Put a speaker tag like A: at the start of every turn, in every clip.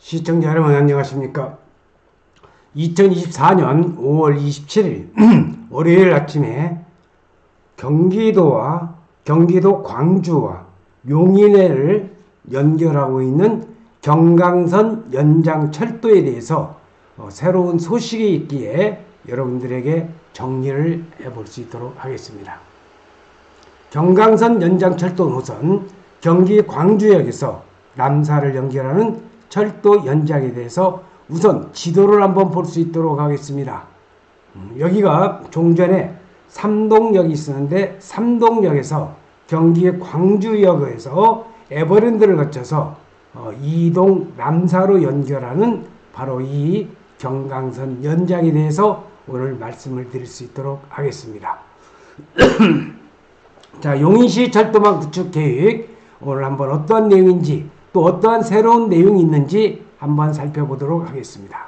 A: 시청자 여러분 안녕하십니까? 2024년 5월 27일 월요일 아침에 경기도와 경기도 광주와 용인회를 연결하고 있는 경강선 연장 철도에 대해서 어, 새로운 소식이 있기에 여러분들에게 정리를 해볼 수 있도록 하겠습니다. 경강선 연장 철도 노선 경기 광주역에서 남사를 연결하는 철도 연장에 대해서 우선 지도를 한번 볼 수 있도록 하겠습니다. 음, 여기가 종전에 삼동역이 있었는데 삼동역에서 경기 광주역에서 에버랜드를 거쳐서 어, 이동 남사로 연결하는 바로 이 경강선 연장에 대해서 오늘 말씀을 드릴 수 있도록 하겠습니다. 자, 용인시 철도망 구축 계획 오늘 한번 어떠한 내용인지 또 어떠한 새로운 내용이 있는지 한번 살펴보도록 하겠습니다.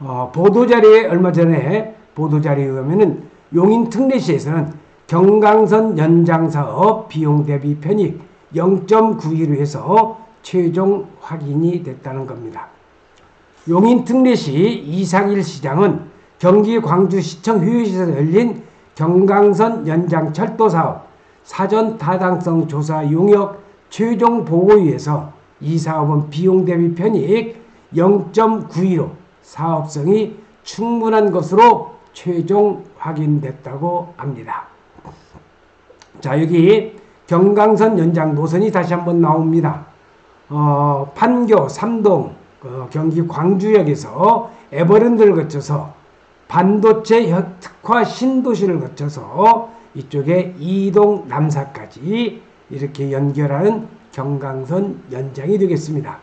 A: 어, 보도자료에 얼마 전에 보도자료에 의하면은 용인 특례시에서는 경강선 연장 사업 비용 대비 편익 0.91로 해서 최종 확인이 됐다는 겁니다. 용인 특례시 이상일 시장은 경기 광주시청 휴게소에서 열린 경강선 연장 철도 사업 사전 타당성 조사 용역 최종 보고위에서 이 사업은 비용 대비 편익 0.92로 사업성이 충분한 것으로 최종 확인됐다고 합니다. 자, 여기 경강선 연장 노선이 다시 한번 나옵니다. 어, 판교, 삼동, 어, 경기 광주역에서 에버랜드를 거쳐서 반도체 특화 신도시를 거쳐서 이쪽에 이동 남사까지 이렇게 연결하는 경강선 연장이 되겠습니다.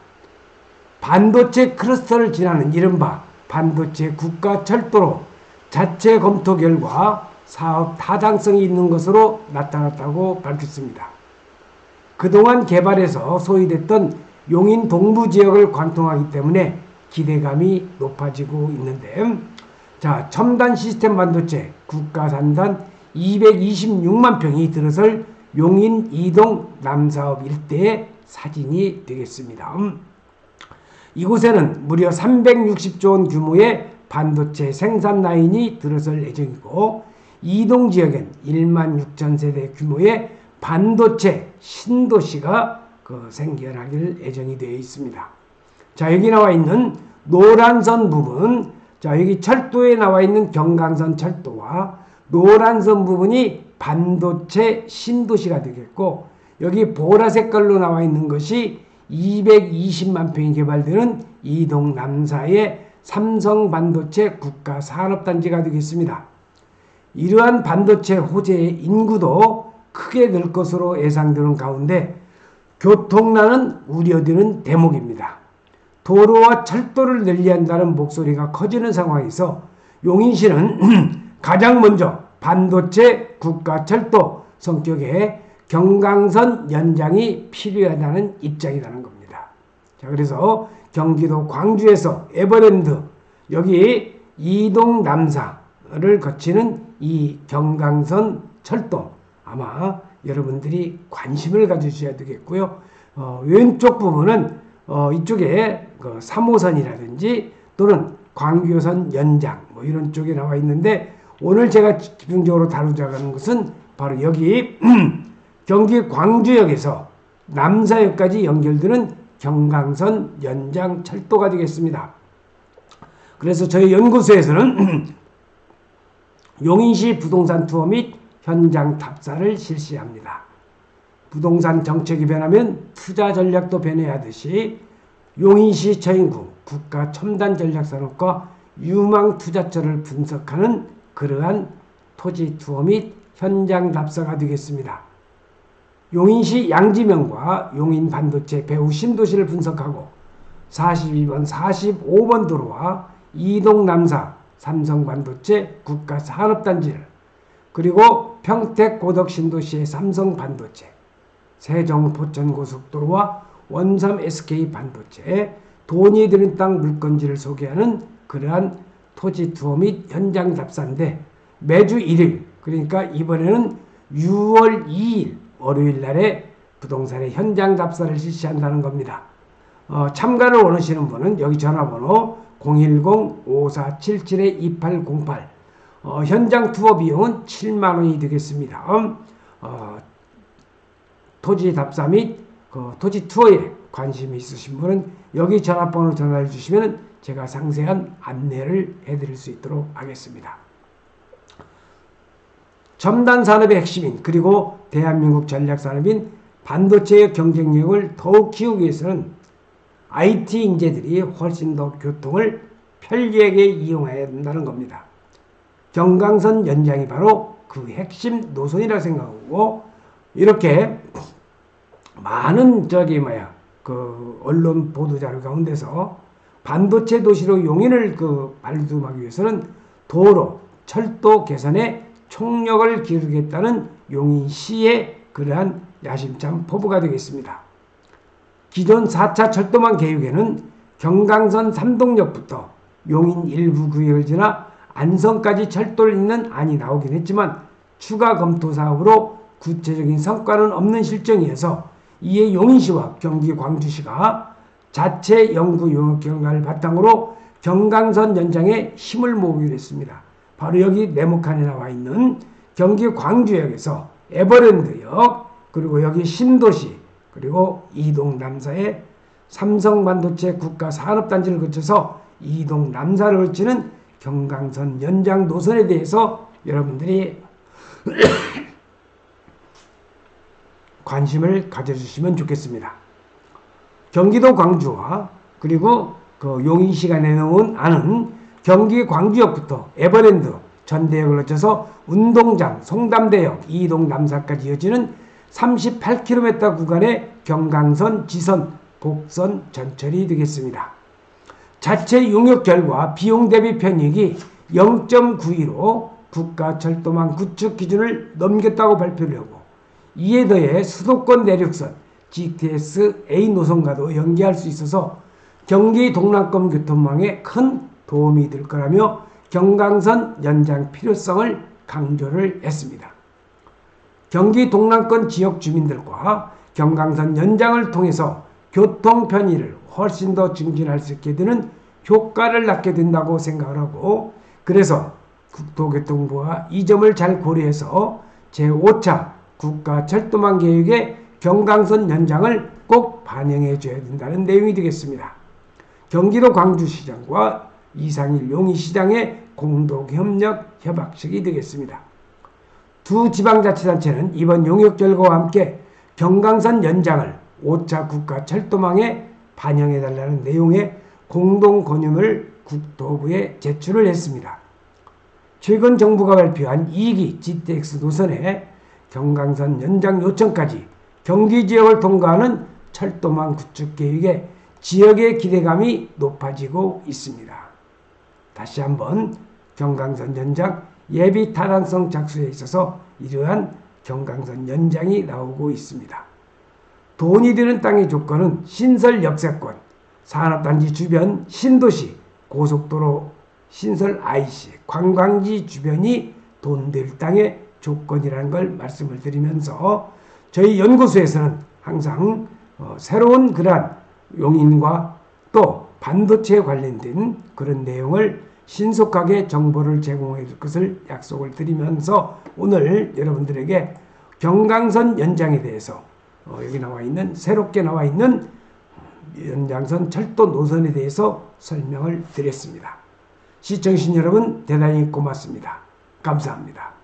A: 반도체 클러스터를 지나는 이른바 반도체 국가 철도로 자체 검토 결과 사업 타당성이 있는 것으로 나타났다고 밝혔습니다. 그동안 개발에서 소위됐던 용인 동부 지역을 관통하기 때문에 기대감이 높아지고 있는데 자 첨단 시스템 반도체 국가산단 226만 평이 들어설 용인 이동 남사업 일대의 사진이 되겠습니다. 이곳에는 무려 360조 원 규모의 반도체 생산 라인이 들어설 예정이고 이동 지역엔 1만 6천 세대 규모의 반도체 신도시가 그 생겨나길 예정이 되어 있습니다. 자 여기 나와 있는 노란선 부분 자 여기 철도에 나와 있는 경강선 철도와 노란선 부분이 반도체 신도시가 되겠고 여기 보라 색깔로 나와 있는 것이 220만 평이 개발되는 이동 남사의 삼성 반도체 국가 산업단지가 되겠습니다. 이러한 반도체 호재의 인구도 크게 늘 것으로 예상되는 가운데 교통난은 우려되는 대목입니다. 도로와 철도를 늘리한다는 목소리가 커지는 상황에서 용인시는 가장 먼저 반도체 국가철도 성격의 경강선 연장이 필요하다는 입장이라는 겁니다. 자, 그래서 경기도 광주에서 에버랜드 여기 이동 남사를 거치는 이 경강선 철도 아마 여러분들이 관심을 가지셔야 되겠고요. 어, 왼쪽 부분은 어, 이쪽에 그 3호선이라든지 또는 광교선 연장 뭐 이런 쪽에 나와 있는데 오늘 제가 집중적으로 다루자는 것은 바로 여기 경기 광주역에서 남사역까지 연결되는 경강선 연장 철도가 되겠습니다. 그래서 저희 연구소에서는 용인시 부동산 투어 및 현장 탑사를 실시합니다. 부동산 정책이 변하면 투자 전략도 변해야하듯이 용인시 저인구 국가 첨단 전략 산업과 유망 투자처를 분석하는 그러한 토지 투어 및 현장 답사가 되겠습니다. 용인시 양지명과 용인 반도체 배후 신도시를 분석하고 42번, 45번 도로와 이동 남사 삼성 반도체 국가 산업단지를 그리고 평택 고덕 신도시의 삼성 반도체 세종 포천 고속도로와 원삼 SK 반도체 돈이 드는 땅 물건지를 소개하는 그러한 토지 투어 및 현장 답사인데 매주 1일 그러니까 이번에는 6월 2일 월요일 날에 부동산의 현장 답사를 실시한다는 겁니다. 어, 참가를 원하시는 분은 여기 전화번호 010-5477-2808 어, 현장 투어 비용은 7만 원이 되겠습니다. 어, 토지 답사 및 그 토지 투어에 관심이 있으신 분은 여기 전화번호 전화해 주시면 제가 상세한 안내를 해드릴 수 있도록 하겠습니다. 첨단 산업의 핵심인 그리고 대한민국 전략 산업인 반도체의 경쟁력을 더욱 키우기 위해서는 IT 인재들이 훨씬 더 교통을 편리하게 이용해야 된다는 겁니다. 경강선 연장이 바로 그 핵심 노선이라 생각하고 이렇게 많은 저기 뭐야 그 언론 보도 자료 가운데서 반도체 도시로 용인을 그 발돋움하기 위해서는 도로, 철도 개선에 총력을 기울이겠다는 용인시의 그러한 야심찬 포부가 되겠습니다. 기존 4차 철도망 계획에는 경강선 삼동역부터 용인 일부 구역을 지나 안성까지 철도를 잇는 안이 나오긴 했지만 추가 검토 사업으로 구체적인 성과는 없는 실정이어서 이에 용인시와 경기 광주시가 자체 연구 용역 결과를 바탕으로 경강선 연장에 힘을 모으기로 했습니다. 바로 여기 네모칸에 나와 있는 경기 광주역에서 에버랜드역 그리고 여기 신도시 그리고 이동 남사의 삼성 반도체 국가 산업단지를 거쳐서 이동 남사를 걸치는 경강선 연장 노선에 대해서 여러분들이 관심을 가져주시면 좋겠습니다. 경기도 광주와 그리고 그 용인시가 내놓은 안은 경기 광주역부터 에버랜드 전대역을 거쳐서 운동장, 송담대역, 이동 남사까지 이어지는 38km 구간의 경강선, 지선, 복선 전철이 되겠습니다. 자체 용역 결과 비용 대비 편익이 0.92로 국가철도망 구축 기준을 넘겼다고 발표를 하고 이에 더해 수도권 내륙선 GTS A 노선과도 연계할 수 있어서 경기 동남권 교통망에 큰 도움이 될 거라며 경강선 연장 필요성을 강조를 했습니다. 경기 동남권 지역 주민들과 경강선 연장을 통해서 교통 편의를 훨씬 더 증진할 수 있게 되는 효과를 낳게 된다고 생각을 하고 그래서 국토교통부가 이 점을 잘 고려해서 제5차 국가철도망 계획에 경강선 연장을 꼭 반영해 줘야 된다는 내용이 되겠습니다. 경기도 광주시장과 이상일 용인시장의 공동협력 협약식이 되겠습니다. 두 지방자치단체는 이번 용역 결과와 함께 경강선 연장을 5차 국가 철도망에 반영해달라는 내용의 공동 권유를 국토부에 제출을 했습니다. 최근 정부가 발표한 2기 GTX 노선의 경강선 연장 요청까지 경기 지역을 통과하는 철도망 구축 계획에 지역의 기대감이 높아지고 있습니다. 다시 한번 경강선 연장 예비 타당성 작수에 있어서 이러한 경강선 연장이 나오고 있습니다. 돈이 드는 땅의 조건은 신설 역세권, 산업단지 주변 신도시, 고속도로 신설 IC, 관광지 주변이 돈 될 땅의 조건이라는 걸 말씀을 드리면서 저희 연구소에서는 항상 어, 새로운 그러한 용인과 또 반도체에 관련된 그런 내용을 신속하게 정보를 제공해 줄 것을 약속을 드리면서 오늘 여러분들에게 경강선 연장에 대해서 어, 여기 나와 있는 새롭게 나와 있는 연장선 철도 노선에 대해서 설명을 드렸습니다. 시청신 여러분 대단히 고맙습니다. 감사합니다.